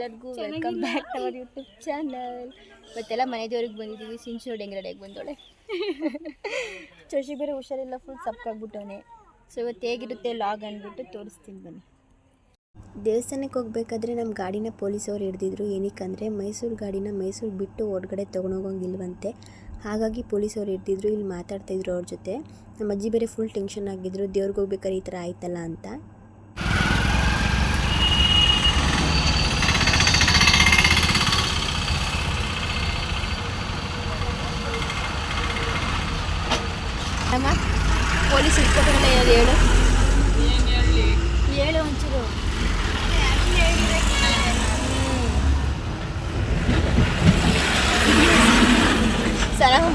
ಎಲ್ಲರಿಗೂ welcome back to our YouTube channel ಮತ್ತೆಲ್ಲ ಮನೆ ದೇವ್ರಿಗೆ ಬಂದಿದ್ದೀವಿ. ಸಿಂಚು ಡೆಂಗ್ರಡೆಗೆ ಬಂದೋಳೆ ಶಶಿ ಬೇರೆ ಹುಷಾರಿಲ್ಲ ಫುಲ್ ಸಪ್ಕಾಗ್ಬಿಟ್ಟವನೆ ಸೊ ಇವತ್ತು ಹೇಗಿರುತ್ತೆ ಲಾಗ್ ಅಂದ್ಬಿಟ್ಟು ತೋರಿಸ್ತೀನಿ ಬನ್ನಿ. ದೇವಸ್ಥಾನಕ್ಕೆ ಹೋಗ್ಬೇಕಾದ್ರೆ ನಮ್ಮ ಗಾಡಿನ ಪೊಲೀಸವ್ರು ಹಿಡ್ದಿದ್ರು. ಏನಕ್ಕಂದರೆ ಮೈಸೂರು ಗಾಡಿನ ಮೈಸೂರು ಬಿಟ್ಟು ಹೊರಗಡೆ ತೊಗೊಂಡೋಗಂಗಿಲ್ವಂತೆ. ಹಾಗಾಗಿ ಪೊಲೀಸವ್ರು ಹಿಡ್ದಿದ್ರು ಇಲ್ಲಿ ಮಾತಾಡ್ತಾಯಿದ್ರು ಅವ್ರ ಜೊತೆ. ನಮ್ಮ ಅಜ್ಜಿ ಬೇರೆ ಫುಲ್ ಟೆನ್ಷನ್ ಆಗಿದ್ರು. ದೇವ್ರಿಗೆ ಹೋಗ್ಬೇಕಾದ್ರೆ ಈ ಥರ ಆಯ್ತಲ್ಲ ಅಂತ.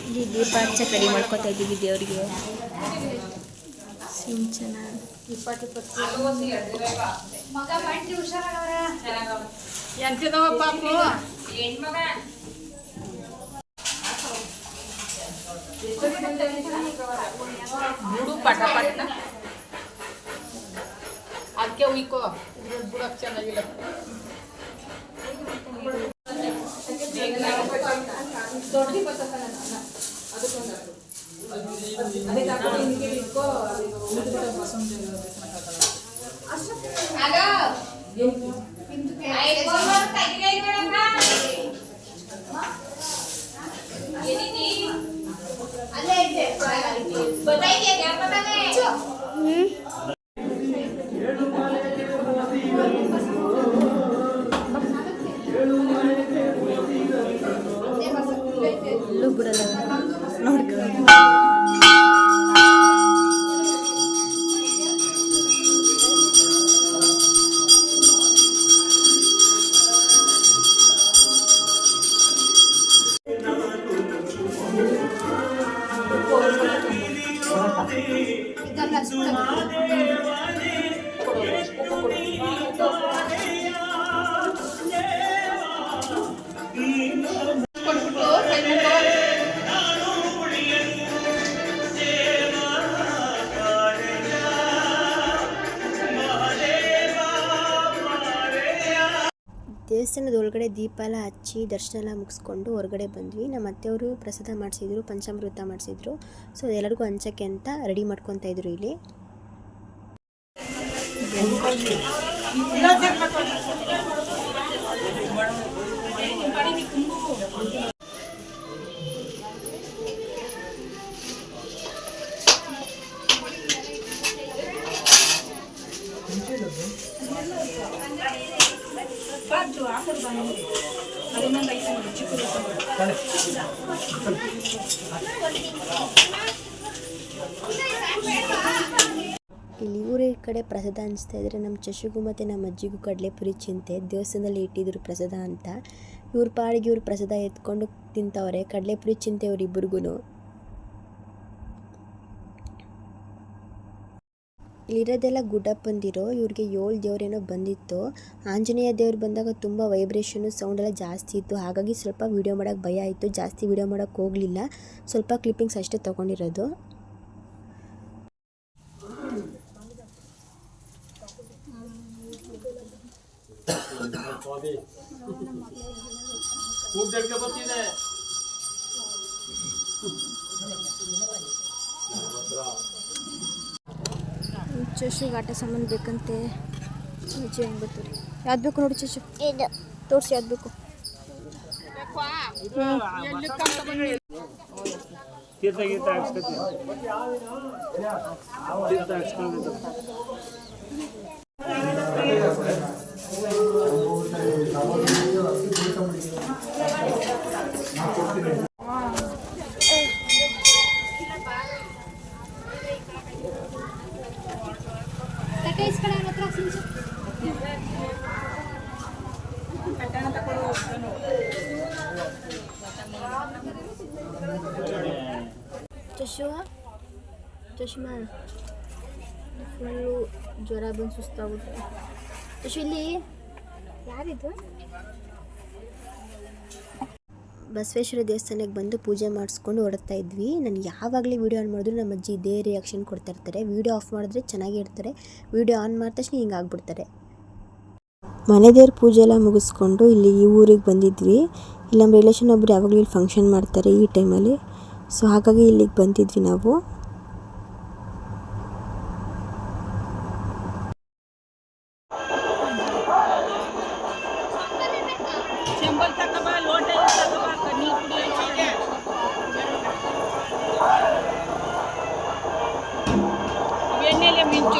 ಇಲ್ಲಿ ದೀಪ ಹಚ್ಚಕ್ಕೆ ರೆಡಿ ಮಾಡ್ಕೊತಾ ಇದ್ದೀವಿ ದೇವರಿಗೆ. ಸಿಂಚನ. ಇಪ್ಪತ್ತು ಪಾಪು ಬಿಡು ಪಟ ಪಟ್ನ ಅದಕ್ಕೆ ಉಯ್ಕೋ ಇದ್ರಲ್ಲಿ ಬಿಡಕ್ ಚೆನ್ನಾಗಿಲ್ಲ ಎಲ್ಲೂ ಬಿಡಲ್ಲ ನೋಡ್ಕೊ ದೇವಸ್ಥಾನದ ಒಳಗಡೆ ದೀಪ ಎಲ್ಲ ಹಚ್ಚಿ ದರ್ಶನ ಎಲ್ಲ ಮುಗಿಸ್ಕೊಂಡು ಹೊರಗಡೆ ಬಂದ್ವಿ. ನಮ್ಮ ಅತ್ತೆಯವರು ಪ್ರಸಾದ ಮಾಡಿಸಿದ್ರು, ಪಂಚಾಮೃತ ಮಾಡಿಸಿದ್ರು. ಸೊ, ಎಲ್ಲರಿಗೂ ಹಂಚಕ್ಕೆ ಅಂತ ರೆಡಿ ಮಾಡ್ಕೊತಾ ಇದ್ರು ಇಲ್ಲಿ. ಇಲ್ಲಿ ಊರ ಈ ಕಡೆ ಪ್ರಸಾದ ಅನಿಸ್ತಾ ಇದ್ರೆ ನಮ್ಮ ಚಶಿಗೂ ಮತ್ತೆ ನಮ್ಮ ಅಜ್ಜಿಗೂ ಕಡಲೆಪುರಿ ಚಿಂತೆ. ದೇವಸ್ಥಾನದಲ್ಲಿ ಇಟ್ಟಿದ್ರು ಪ್ರಸಾದ ಅಂತ. ಇವ್ರ ಪಾಡಿಗೆ ಇವ್ರು ಪ್ರಸಾದ ಎತ್ಕೊಂಡು ತಿಂತವ್ರೆ. ಕಡಲೆಪುರಿ ಚಿಂತೆ ಇವ್ರಿಬ್ರಿಗೂ ಇಲ್ಲಿರೋದೆಲ್ಲ ಗುಡ್ಡಪ್ಪಂದಿರೋ ಇವ್ರಿಗೆ ಏಳು ದೇವರೇನೋ ಬಂದಿತ್ತು. ಆಂಜನೇಯ ದೇವ್ರು ಬಂದಾಗ ತುಂಬ ವೈಬ್ರೇಷನ್ ಸೌಂಡ್ ಎಲ್ಲ ಜಾಸ್ತಿ ಇತ್ತು. ಹಾಗಾಗಿ ಸ್ವಲ್ಪ ವೀಡಿಯೋ ಮಾಡೋಕ್ಕೆ ಭಯ ಆಯಿತು. ಜಾಸ್ತಿ ವೀಡಿಯೋ ಮಾಡೋಕ್ಕೆ ಹೋಗಲಿಲ್ಲ. ಸ್ವಲ್ಪ ಕ್ಲಿಪ್ಪಿಂಗ್ಸ್ ಅಷ್ಟೇ ತೊಗೊಂಡಿರೋದು. ಚಶುಗೆ ಆಟ ಸಾಮಾನು ಬೇಕಂತೆ. ಅಜ್ಜಿ ಹೆಂಗೆ ಬರ್ತೀರಿ ಯಾವ್ದು ಬೇಕು ನೋಡಿ ಚಶು ಇದು. ತೋರಿಸಿ ಯಾವ್ದು ಬೇಕು. ತೀರ್ಥ ಗೀರ್ಥ ಹಾಕ್ಸ್ಕೊತೀವಿ ತೀರ್ಥ ಹಾಕ್ಸ್ಕೊಂಡು ಚಶು ಚಶ್ಮಾ ಫುಲ್ಲು ಜ್ವರ ಬಂದು ಸುಸ್ತಾಗುತ್ತೆ ಚಶು ಇಲ್ಲಿ ಯಾರಿದು ಬಸವೇಶ್ವರ ದೇವಸ್ಥಾನಕ್ಕೆ ಬಂದು ಪೂಜೆ ಮಾಡಿಸ್ಕೊಂಡು ಹೊರಡ್ತಾ ಇದ್ವಿ ನಾನು ಯಾವಾಗಲೇ ವೀಡಿಯೋ ಆನ್ ಮಾಡಿದ್ರು ನಮ್ಮ ಅಜ್ಜಿ ಇದೇ ರಿಯಾಕ್ಷನ್ ಕೊಡ್ತಾ ಇರ್ತಾರೆ ವೀಡಿಯೋ ಆಫ್ ಮಾಡಿದ್ರೆ ಚೆನ್ನಾಗೇ ಇರ್ತಾರೆ ವೀಡಿಯೋ ಆನ್ ಮಾಡಿದ ತಕ್ಷಣ ಹಿಂಗೆ ಆಗ್ಬಿಡ್ತಾರೆ ಮನೆ ದೇವ್ರ ಪೂಜೆ ಎಲ್ಲ ಮುಗಿಸ್ಕೊಂಡು ಇಲ್ಲಿ ಈ ಊರಿಗೆ ಬಂದಿದ್ವಿ ಇಲ್ಲಿ ನಮ್ಮ ರಿಲೇಷನ್ ಒಬ್ಬರು ಯಾವಾಗಲೂ ಇಲ್ಲಿ ಫಂಕ್ಷನ್ ಮಾಡ್ತಾರೆ ಈ ಟೈಮಲ್ಲಿ ಸೊ ಹಾಗಾಗಿ ಇಲ್ಲಿಗೆ ಬಂದಿದ್ವಿ ನಾವು ಚೆಂಬಲ್ ತಕಬ ಲೋಟ ತಕಬ ನೀರು ಕುಡಿಯೋಕೆ ಎಣ್ಣೆಲೆ ಮಿಂಚು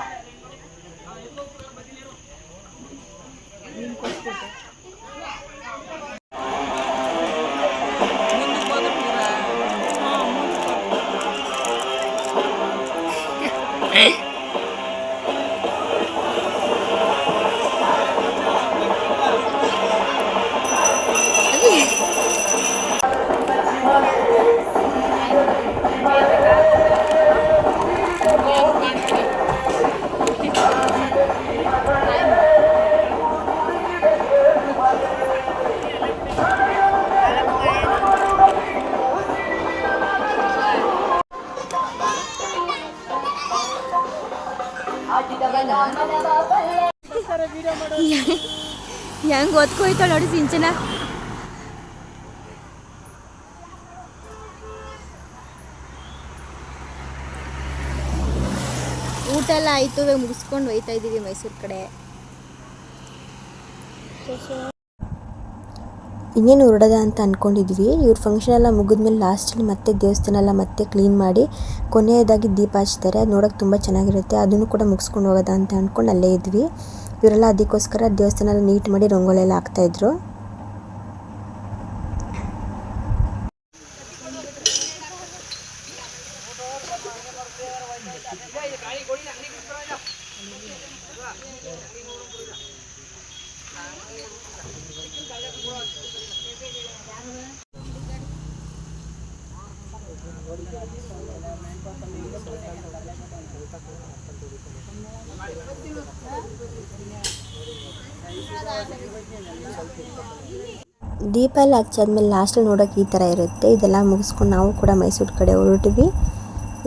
করতে ಹೆಂಗೆ ಓದ್ಕೋಯ್ತಾಳ ನೋಡಿ ಸಿಂಚನ. ಊಟ ಎಲ್ಲ ಆಯ್ತು ಮುಗಿಸ್ಕೊಂಡು ಹೋಯ್ತಾ ಇದ್ದೀವಿ ಮೈಸೂರು ಕಡೆ. ಇನ್ನೇನು ಹೊರಡದ ಅಂತ ಅಂದ್ಕೊಂಡಿದ್ವಿ ಇವ್ರ ಫಂಕ್ಷನ್ ಎಲ್ಲ ಮುಗಿದ್ಮೇಲೆ ಲಾಸ್ಟಲ್ಲಿ ಮತ್ತೆ ದೇವಸ್ಥಾನ ಎಲ್ಲ ಮತ್ತೆ ಕ್ಲೀನ್ ಮಾಡಿ ಕೊನೆಯದಾಗಿ ದೀಪ ಹಚ್ತಾರೆ. ಅದು ನೋಡೋಕೆ ತುಂಬ ಚೆನ್ನಾಗಿರುತ್ತೆ. ಅದನ್ನು ಕೂಡ ಮುಗಿಸ್ಕೊಂಡು ಹೋಗೋದ ಅಂತ ಅಂದ್ಕೊಂಡು ಅಲ್ಲೇ ಇದ್ವಿ. ಇವರೆಲ್ಲ ಅದಕ್ಕೋಸ್ಕರ ದೇವಸ್ಥಾನ ಎಲ್ಲ ನೀಟ್ ಮಾಡಿ ರಂಗೋಲಿ ಎಲ್ಲ ಹಾಕ್ತಾಯಿದ್ರು ದೀಪ ಹಚ್ಚಾದ್ಮೇಲೆ ಲಾಸ್ಟಲ್ಲಿ ನೋಡೋಕೆ ಈ ಥರ ಇರುತ್ತೆ. ಇದೆಲ್ಲ ಮುಗಿಸ್ಕೊಂಡು ನಾವು ಕೂಡ ಮೈಸೂರು ಕಡೆ ಹೊರಟಿವಿ.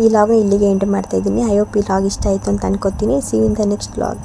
ಈ ಲಾಗ್ನ ಇಲ್ಲಿಗೆ ಎಂಟು ಮಾಡ್ತಾ ಇದ್ದೀನಿ. ಐ ಹೋಪ್ ಈ ಲಾಗ್ ಇಷ್ಟ ಆಯಿತು ಅಂತ ಅನ್ಕೋತೀನಿ. See in the next log